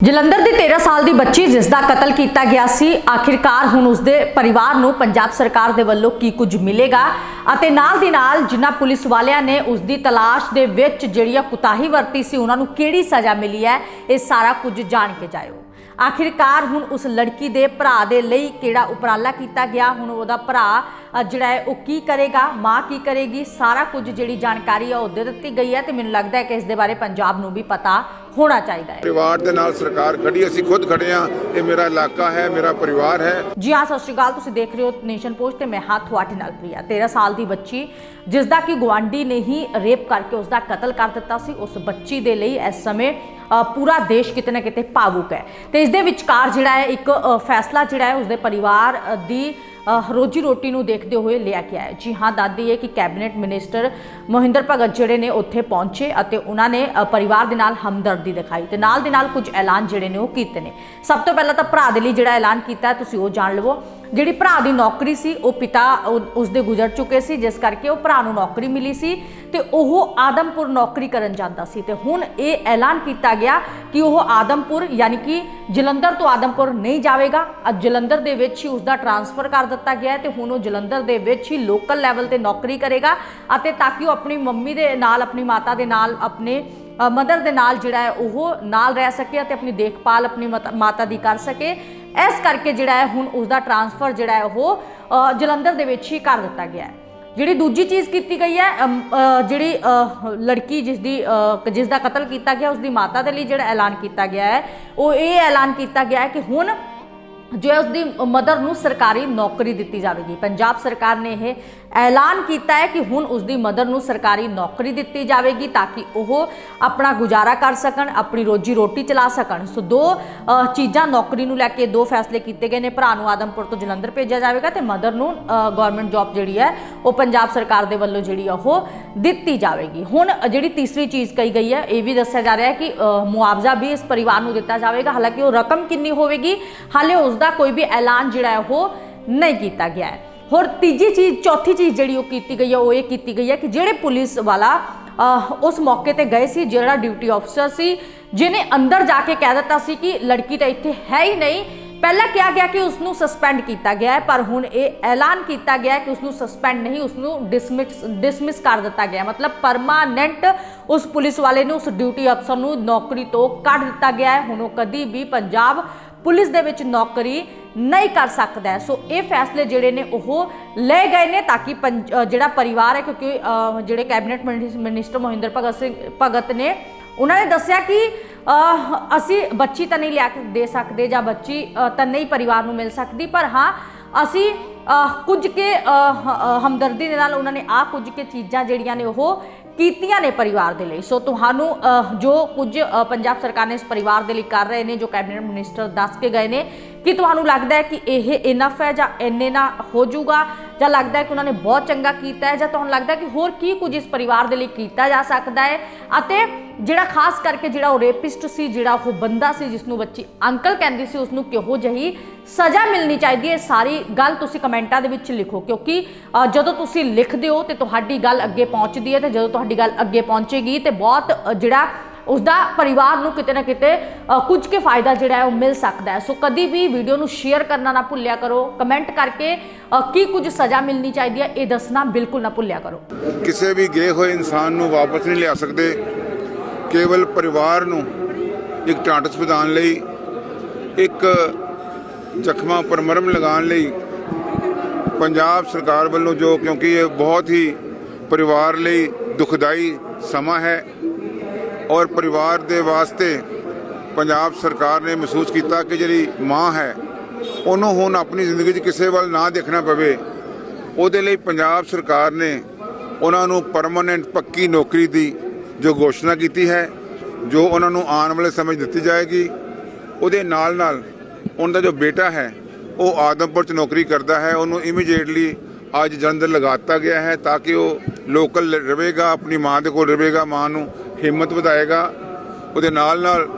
ਜਲੰਧਰ ਦੀ 13 ਸਾਲ ਦੀ ਬੱਚੀ ਜਿਸ ਦਾ ਕਤਲ ਕੀਤਾ ਗਿਆ ਸੀ, ਆਖਿਰਕਾਰ ਹੁਣ ਉਸਦੇ ਪਰਿਵਾਰ ਨੂੰ ਪੰਜਾਬ ਸਰਕਾਰ ਦੇ ਵੱਲੋਂ ਕੀ ਕੁਝ ਮਿਲੇਗਾ? ਅਤੇ ਨਾਲ ਦੀ ਨਾਲ ਜਿਨ੍ਹਾਂ ਪੁਲਿਸ ਵਾਲਿਆਂ ਨੇ ਉਸ ਦੀ ਤਲਾਸ਼ ਦੇ ਵਿੱਚ ਜਿਹੜੀ ਆ ਕੁਤਾਹੀ ਵਰਤੀ ਸੀ, ਉਹਨਾਂ ਨੂੰ ਕਿਹੜੀ ਸਜ਼ਾ ਮਿਲੀ ਹੈ? ਇਹ ਸਾਰਾ ਕੁਝ ਜਾਣ ਕੇ ਜਾਇਓ। ਆਖਿਰਕਾਰ ਹੁਣ ਉਸ ਲੜਕੀ ਦੇ ਭਰਾ ਦੇ ਲਈ ਕਿਹੜਾ ਉਪਰਾਲਾ ਕੀਤਾ ਗਿਆ? ਹੁਣ ਉਹਦਾ ਭਰਾ ਜਿਹੜਾ ਹੈ, ਉਹ ਕੀ ਕਰੇਗਾ? ਮਾਂ ਕੀ ਕਰੇਗੀ? ਸਾਰਾ ਕੁਝ ਜਿਹੜੀ ਜਾਣਕਾਰੀ ਆ ਉਹ ਦੇ ਦਿੱਤੀ ਗਈ ਹੈ ਤੇ ਮੈਨੂੰ ਲੱਗਦਾ ਹੈ ਕਿ ਇਸ ਦੇ ਬਾਰੇ ਪੰਜਾਬ ਨੂੰ ਵੀ ਪਤਾ ਹੋਣਾ ਚਾਹੀਦਾ ਹੈ। ਪਰਿਵਾਰ ਦੇ ਨਾਲ ਸਰਕਾਰ ਖੜੀ ਅਸੀਂ ਖੁਦ ਖੜੇ ਹਾਂ ਇਹ ਮੇਰਾ ਇਲਾਕਾ ਹੈ ਮੇਰਾ ਪਰਿਵਾਰ ਹੈ। ਜੀ ਹਾਂ ਸਤਿ ਸ਼੍ਰੀ ਅਕਾਲ ਤੁਸੀਂ ਦੇਖ ਰਹੇ ਹੋ ਨੇਸ਼ਨ ਪੋਸਟ ਤੇ ਮੈਂ ਹਾਂ ਤੁਹਾਡੇ ਨਾਲ ਪ੍ਰਿਆ। 13 ਸਾਲ ਦੀ ਬੱਚੀ ਜਿਸ ਦਾ ਕਿ ਗਵਾਂਡੀ ਨੇ ਹੀ ਰੇਪ ਕਰਕੇ ਉਸ ਦਾ ਕਤਲ ਕਰ ਦਿੱਤਾ ਸੀ ਉਸ ਬੱਚੀ ਦੇ ਲਈ ਇਸ ਸਮੇਂ ਪੂਰਾ ਦੇਸ਼ ਕਿਤੇ ਨਾ ਕਿਤੇ ਭਾਵੁਕ ਹੈ। ਤੇ ਇਸ ਦੇ ਵਿਚਕਾਰ ਜਿਹੜਾ ਹੈ ਇੱਕ ਫੈਸਲਾ ਜਿਹੜਾ ਹੈ ਉਸਦੇ ਪਰਿਵਾਰ ਅ, ਦੀ ਰੋਜੀ ਰੋਟੀ ਨੂੰ ਦੇਖਦੇ ਹੋਏ ਲਿਆ ਗਿਆ ਹੈ ਜੀ ਹਾਂ ਦਾਦੀ ਹੈ ਕਿ ਕੈਬਨਿਟ ਮਿਨਿਸਟਰ ਮੋਹਿੰਦਰ ਭਗਤ ਜਿਹੜੇ ਨੇ ਉੱਥੇ ਪਹੁੰਚੇ ਅਤੇ ਉਹਨਾਂ ਨੇ ਪਰਿਵਾਰ ਦੇ ਨਾਲ ਹਮਦਰਦੀ ਦਿਖਾਈ ਤੇ ਨਾਲ ਦੇ ਨਾਲ ਕੁਝ ਐਲਾਨ ਜਿਹੜੇ ਨੇ ਉਹ ਕੀਤੇ ਨੇ। ਸਭ ਤੋਂ ਪਹਿਲਾਂ ਤਾਂ ਭਰਾ ਦੇ ਲਈ ਜਿਹੜਾ ਐਲਾਨ ਕੀਤਾ, ਤੁਸੀਂ ਉਹ ਜਾਣ ਲਵੋ। ਜਿਹੜੀ ਭਰਾ ਦੀ ਨੌਕਰੀ ਸੀ, ਉਹ ਪਿਤਾ ਉਹ- ਉਸਦੇ ਗੁਜ਼ਰ ਚੁੱਕੇ ਸੀ, ਜਿਸ ਕਰਕੇ ਉਹ ਭਰਾ ਨੂੰ ਨੌਕਰੀ ਮਿਲੀ ਸੀ ਤੇ ਉਹ ਆਦਮਪੁਰ ਨੌਕਰੀ ਕਰਨ ਜਾਂਦਾ ਸੀ ਤੇ ਹੁਣ ਇਹ ਐਲਾਨ ਕੀਤਾ ਗਿਆ ਕਿ ਉਹ ਆਦਮਪੁਰ ਯਾਨੀ ਕਿ ਜਲੰਧਰ ਤੋਂ ਆਦਮਪੁਰ ਨਹੀਂ ਜਾਵੇਗਾ। ਅੱਜ ਜਲੰਧਰ ਦੇ ਵਿੱਚ ਹੀ ਉਸਦਾ ਟਰਾਂਸਫਰ ਕਰ ਦਿੱਤਾ ਗਿਆ ਹੈ ਤੇ ਹੁਣ ਉਹ ਜਲੰਧਰ ਦੇ ਵਿੱਚ ਹੀ ਲੋਕਲ ਲੈਵਲ ਤੇ ਨੌਕਰੀ ਕਰੇਗਾ ਅਤੇ ਤਾਂ ਕਿ ਉਹ ਆਪਣੀ ਮੰਮੀ ਦੇ ਨਾਲ, ਆਪਣੀ ਮਾਤਾ ਦੇ ਨਾਲ, ਆਪਣੇ ਮਦਰ ਦੇ ਨਾਲ ਜਿਹੜਾ ਹੈ ਉਹ ਨਾਲ ਰਹਿ ਸਕੇ ਅਤੇ ਆਪਣੀ ਦੇਖਭਾਲ ਆਪਣੀ ਮਤ- ਮਾਤਾ ਦੀ ਕਰ ਸਕੇ। ਇਸ ਕਰਕੇ ਜਿਹੜਾ ਹੈ ਹੁਣ ਉਸ ਦਾ ਟਰਾਂਸਫਰ ਜਿਹੜਾ ਹੈ ਉਹ ਜਲੰਧਰ ਦੇ ਵਿੱਚ ਹੀ ਕਰ ਦਿੱਤਾ ਗਿਆ ਹੈ। ਜਿਹੜੀ ਦੂਜੀ ਚੀਜ਼ ਕੀਤੀ ਗਈ ਹੈ ਜਿਹੜੀ ਲੜਕੀ ਜਿਸ ਦੀ ਜਿਸ ਦਾ ਕਤਲ ਕੀਤਾ ਗਿਆ ਉਸ ਦੀ ਮਾਤਾ ਦੇ ਲਈ ਜਿਹੜਾ ਐਲਾਨ ਕੀਤਾ ਗਿਆ ਹੈ, ਉਹ ਇਹ ਐਲਾਨ ਕੀਤਾ ਗਿਆ ਹੈ ਕਿ ਹੁਣ ਜੋ ਹੈ ਉਸਦੀ ਮਦਰ ਨੂੰ ਸਰਕਾਰੀ ਨੌਕਰੀ ਦਿੱਤੀ ਜਾਵੇਗੀ। ਪੰਜਾਬ ਸਰਕਾਰ ਨੇ ਇਹ ਐਲਾਨ ਕੀਤਾ ਹੈ ਕਿ ਹੁਣ ਉਸਦੀ ਮਦਰ ਨੂੰ ਸਰਕਾਰੀ ਨੌਕਰੀ ਦਿੱਤੀ ਜਾਵੇਗੀ ਤਾਂ ਕਿ ਉਹ ਆਪਣਾ ਗੁਜ਼ਾਰਾ ਕਰ ਸਕਣ, ਆਪਣੀ ਰੋਜੀ ਰੋਟੀ ਚਲਾ ਸਕਣ। ਸੋ ਦੋ ਚੀਜ਼ਾਂ ਨੌਕਰੀ ਨੂੰ ਲੈ ਕੇ ਦੋ ਫੈਸਲੇ ਕੀਤੇ ਗਏ ਨੇ। ਭਰਾ ਨੂੰ ਆਦਮਪੁਰ ਤੋਂ ਜਲੰਧਰ ਭੇਜਿਆ ਜਾਵੇਗਾ ਤੇ ਮਦਰ ਨੂੰ ਗਵਰਨਮੈਂਟ ਜੌਬ ਜਿਹੜੀ ਹੈ ਉਹ ਪੰਜਾਬ ਸਰਕਾਰ ਦੇ ਵੱਲੋਂ ਜਿਹੜੀ ਆ ਉਹ ਦਿੱਤੀ ਜਾਵੇਗੀ। ਹੁਣ ਜਿਹੜੀ ਤੀਸਰੀ ਚੀਜ਼ ਕਹੀ ਗਈ ਹੈ, ਇਹ ਵੀ ਦੱਸਿਆ ਜਾ ਰਿਹਾ ਹੈ ਕਿ ਮੁਆਵਜ਼ਾ ਵੀ ਇਸ ਪਰਿਵਾਰ ਨੂੰ ਦਿੱਤਾ ਜਾਵੇਗਾ। ਹਾਲਾਂਕਿ ਉਹ ਰਕਮ ਕਿੰਨੀ ਹੋਵੇਗੀ, ਹਾਲੇ ਉਸ ਦਾ ਕੋਈ ਵੀ ਐਲਾਨ ਜਿਹੜਾ ਹੈ ਉਹ ਨਹੀਂ ਕੀਤਾ ਗਿਆ ਹੈ। ਹੋਰ ਤੀਜੀ ਚੀਜ਼, ਚੌਥੀ ਚੀਜ਼ ਜਿਹੜੀ ਉਹ ਕੀਤੀ ਗਈ ਹੈ, ਉਹ ਇਹ ਕੀਤੀ ਗਈ ਹੈ ਕਿ ਜਿਹੜੇ ਪੁਲਿਸ ਵਾਲਾ ਉਸ ਮੌਕੇ ਤੇ ਗਏ ਸੀ, ਜਿਹੜਾ ਡਿਊਟੀ ਅਫਸਰ ਸੀ, ਜਿਹਨੇ ਅੰਦਰ ਜਾ ਕੇ ਕਹਿ ਦਿੱਤਾ ਸੀ ਕਿ ਲੜਕੀ ਤਾਂ ਇੱਥੇ ਹੈ ਹੀ ਨਹੀਂ ਪਹਿਲਾਂ ਕਿਹਾ ਗਿਆ ਕਿ ਉਸ ਨੂੰ ਸਸਪੈਂਡ ਕੀਤਾ ਗਿਆ ਹੈ, ਪਰ ਹੁਣ ਇਹ ਐਲਾਨ ਕੀਤਾ ਗਿਆ ਹੈ ਕਿ ਉਸ ਨੂੰ ਸਸਪੈਂਡ ਨਹੀਂ ਉਸ ਨੂੰ ਡਿਸਮਿਸ ਡਿਸਮਿਸ ਕਰ ਦਿੱਤਾ ਗਿਆ ਮਤਲਬ ਪਰਮਾਨੈਂਟ ਉਸ ਪੁਲਿਸ ਵਾਲੇ ਨੂੰ, ਉਸ ਡਿਊਟੀ ਅਫਸਰ ਨੂੰ ਨੌਕਰੀ ਤੋਂ ਕੱਢ ਦਿੱਤਾ ਗਿਆ ਹੈ। ਹੁਣ ਉਹ ਕਦੀ ਵੀ ਪੰਜਾਬ ਪੁਲਿਸ ਦੇ ਵਿੱਚ ਨੌਕਰੀ ਨਹੀਂ ਕਰ ਸਕਦਾ ਸੋ ਇਹ ਫੈਸਲੇ ਜਿਹੜੇ ਨੇ, ਉਹ ਲਏ ਗਏ ਨੇ ਤਾਂ ਕਿ ਪੰਜ- ਜਿਹੜਾ ਪਰਿਵਾਰ ਹੈ, ਕਿਉਂਕਿ ਜਿਹੜੇ ਕੈਬਨਿਟ ਮਿਨਿਸ- ਮਿਨਿਸਟਰ ਮੋਹਿੰਦਰ ਭਗਤ ਸਿੰਘ, ਭਗਤ ਨੇ ਉਹਨਾਂ ਨੇ ਦੱਸਿਆ ਕਿ ਅਸੀਂ ਬੱਚੀ ਤਾਂ ਨਹੀਂ ਲਿਆ ਕੇ, ਦੇ ਸਕਦੇ ਜਾਂ ਬੱਚੀ ਤਾਂ ਨਹੀਂ ਪਰਿਵਾਰ ਨੂੰ ਮਿਲ ਸਕਦੀ, ਪਰ ਹਾਂ, ਅਸੀਂ ਕੁਝ ਕੇ ਹਮਦਰਦੀ ਦੇ ਨਾਲ ਉਹਨਾਂ ਨੇ ਆ ਕੁਝ ਕੇ ਚੀਜ਼ਾਂ ਜਿਹੜੀਆਂ ਨੇ ਉਹ ਕੀਤੀਆਂ ਨੇ ਪਰਿਵਾਰ ਦੇ ਲਈ। ਸੋ ਤੁਹਾਨੂੰ ਜੋ ਕੁਝ ਪੰਜਾਬ ਸਰਕਾਰ ਨੇ ਇਸ ਪਰਿਵਾਰ ਦੇ ਲਈ ਕਰ ਰਹੇ ਨੇ, ਜੋ ਕੈਬਨਿਟ ਮਿਨਿਸਟਰ ਦੱਸ ਕੇ ਗਏ ਨੇ ਕੀ ਤੁਹਾਨੂੰ ਲੱਗਦਾ ਹੈ ਕਿ ਇਹ ਇਨਫ ਹੈ ਜਾਂ ਇੰਨੇ ਨਾ ਹੋ ਜਾਊਗਾ? ਜਾਂ ਲੱਗਦਾ ਹੈ ਕਿ ਉਹਨਾਂ ਨੇ ਬਹੁਤ ਚੰਗਾ ਕੀਤਾ ਹੈ? ਜਾਂ ਤੁਹਾਨੂੰ ਲੱਗਦਾ ਹੈ ਕਿ ਹੋਰ ਕੀ ਕੁਝ ਇਸ ਪਰਿਵਾਰ ਦੇ ਲਈ ਕੀਤਾ ਜਾ ਸਕਦਾ ਹੈ? ਅਤੇ ਜਿਹੜਾ ਖਾਸ ਕਰਕੇ ਜਿਹੜਾ ਉਹ ਰੇਪਿਸਟ ਸੀ, ਜਿਹੜਾ ਉਹ ਬੰਦਾ ਸੀ ਜਿਸ ਨੂੰ ਬੱਚੀ ਅੰਕਲ ਕਹਿੰਦੀ ਸੀ ਉਸ ਨੂੰ ਕਿਹੋ ਜਿਹੀ ਸਜ਼ਾ ਮਿਲਣੀ ਚਾਹੀਦੀ ਹੈ? ਇਹ ਸਾਰੀ ਗੱਲ ਤੁਸੀਂ ਕਮੈਂਟਾਂ ਦੇ ਵਿੱਚ ਲਿਖੋ, ਕਿਉਂਕਿ ਜਦੋਂ ਤੁਸੀਂ ਲਿਖਦੇ ਹੋ ਤੇ ਤੁਹਾਡੀ ਗੱਲ ਅੱਗੇ ਪਹੁੰਚਦੀ ਹੈ ਤੇ ਜਦੋਂ ਤੁਹਾਡੀ ਗੱਲ ਅੱਗੇ ਪਹੁੰਚੇਗੀ ਤੇ ਬਹੁਤ ਜਿਹੜਾ ਜਿਹੜਾ ਉਸਦਾ ਪਰਿਵਾਰ ਨੂੰ ਕਿਤੇ ਨਾ ਕਿਤੇ ਕੁਝ ਕੇ ਫਾਇਦਾ ਜਿਹੜਾ ਹੈ ਉਹ ਮਿਲ ਸਕਦਾ ਹੈ। ਸੋ ਕਦੀ ਵੀ ਵੀਡੀਓ ਨੂੰ ਸ਼ੇਅਰ ਕਰਨਾ ਨਾ ਭੁੱਲਿਆ ਕਰੋ। ਕਮੈਂਟ ਕਰਕੇ ਕੀ ਕੁਝ ਸਜ਼ਾ ਮਿਲਣੀ ਚਾਹੀਦੀ ਹੈ, ਇਹ ਦੱਸਣਾ ਬਿਲਕੁਲ ਨਾ ਭੁੱਲਿਆ ਕਰੋ। ਕਿਸੇ ਵੀ ਗਏ ਹੋਏ ਇਨਸਾਨ ਨੂੰ ਵਾਪਸ ਨਹੀਂ ਲਿਆ ਸਕਦੇ। ਕੇਵਲ ਪਰਿਵਾਰ ਨੂੰ ਇੱਕ ਟਾਂਟਸ ਵਧਾਉਣ ਲਈ, ਇੱਕ ਜ਼ਖਮਾਂ ਪਰ ਮਰਮ ਲਗਾਉਣ ਲਈ ਪੰਜਾਬ ਸਰਕਾਰ ਵੱਲੋਂ ਜੋ ਕਿਉਂਕਿ ਇਹ ਬਹੁਤ ਹੀ ਪਰਿਵਾਰ ਲਈ ਦੁਖਦਾਈ ਸਮਾਂ ਹੈ ਔਰ ਪਰਿਵਾਰ ਦੇ ਵਾਸਤੇ ਪੰਜਾਬ ਸਰਕਾਰ ਨੇ ਮਹਿਸੂਸ ਕੀਤਾ ਕਿ ਜਿਹੜੀ ਮਾਂ ਹੈ, ਉਹਨੂੰ ਹੁਣ ਆਪਣੀ ਜ਼ਿੰਦਗੀ 'ਚ ਕਿਸੇ ਵੱਲ ਨਾ ਦੇਖਣਾ ਪਵੇ। ਉਹਦੇ ਲਈ ਪੰਜਾਬ ਸਰਕਾਰ ਨੇ ਉਹਨਾਂ ਨੂੰ ਪਰਮਨੈਂਟ ਪੱਕੀ ਨੌਕਰੀ ਦੀ ਜੋ ਘੋਸ਼ਣਾ ਕੀਤੀ ਹੈ, ਜੋ ਉਹਨਾਂ ਨੂੰ ਆਉਣ ਵਾਲੇ ਸਮੇਂ 'ਚ ਦਿੱਤੀ ਜਾਏਗੀ, ਉਹਦੇ ਨਾਲ ਨਾਲ ਉਹਨਾਂ ਦਾ ਜੋ ਬੇਟਾ ਹੈ, ਉਹ ਆਦਮਪੁਰ 'ਚ ਨੌਕਰੀ ਕਰਦਾ ਹੈ। ਉਹਨੂੰ ਇਮੀਡੀਏਟਲੀ ਅੱਜ ਜਲੰਧਰ ਲਗਾਤਾ ਗਿਆ ਹੈ ਤਾਂ ਕਿ ਉਹ ਲੋਕਲ ਰਹੇਗਾ, ਆਪਣੀ ਮਾਂ ਦੇ ਕੋਲ ਰਹੇਗਾ, ਮਾਂ ਨੂੰ ਹਿੰਮਤ ਵਧਾਏਗਾ। ਉਹਦੇ ਨਾਲ ਨਾਲ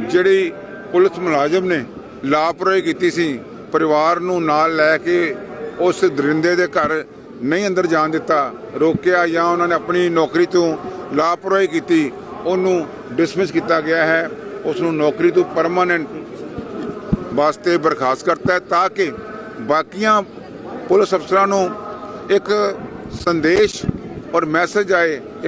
ਜਿਹੜੀ ਪੁਲਿਸ ਮੁਲਾਜ਼ਮ ਨੇ ਲਾਪਰਵਾਹੀ ਕੀਤੀ ਸੀ, ਪਰਿਵਾਰ ਨੂੰ ਨਾਲ ਲੈ ਕੇ ਉਸ ਦਰਿੰਦੇ ਦੇ ਘਰ ਨਹੀਂ ਅੰਦਰ ਜਾਣ ਦਿੱਤਾ, ਰੋਕਿਆ ਜਾਂ ਉਹਨਾਂ ਨੇ ਆਪਣੀ ਨੌਕਰੀ ਤੋਂ ਲਾਪਰਵਾਹੀ ਕੀਤੀ, ਉਹਨੂੰ ਡਿਸਮਿਸ ਕੀਤਾ ਗਿਆ ਹੈ। ਉਸ ਨੂੰ ਨੌਕਰੀ ਤੋਂ ਪਰਮਾਨੈਂਟ ਵਾਸਤੇ ਬਰਖਾਸਤ ਕਰਤਾ ਹੈ ਤਾਂ ਕਿ ਬਾਕੀਆਂ ਪੁਲਿਸ ਅਫਸਰਾਂ ਨੂੰ ਇੱਕ ਸੰਦੇਸ਼ ਔਰ ਮੈਸੇਜ ਆਏ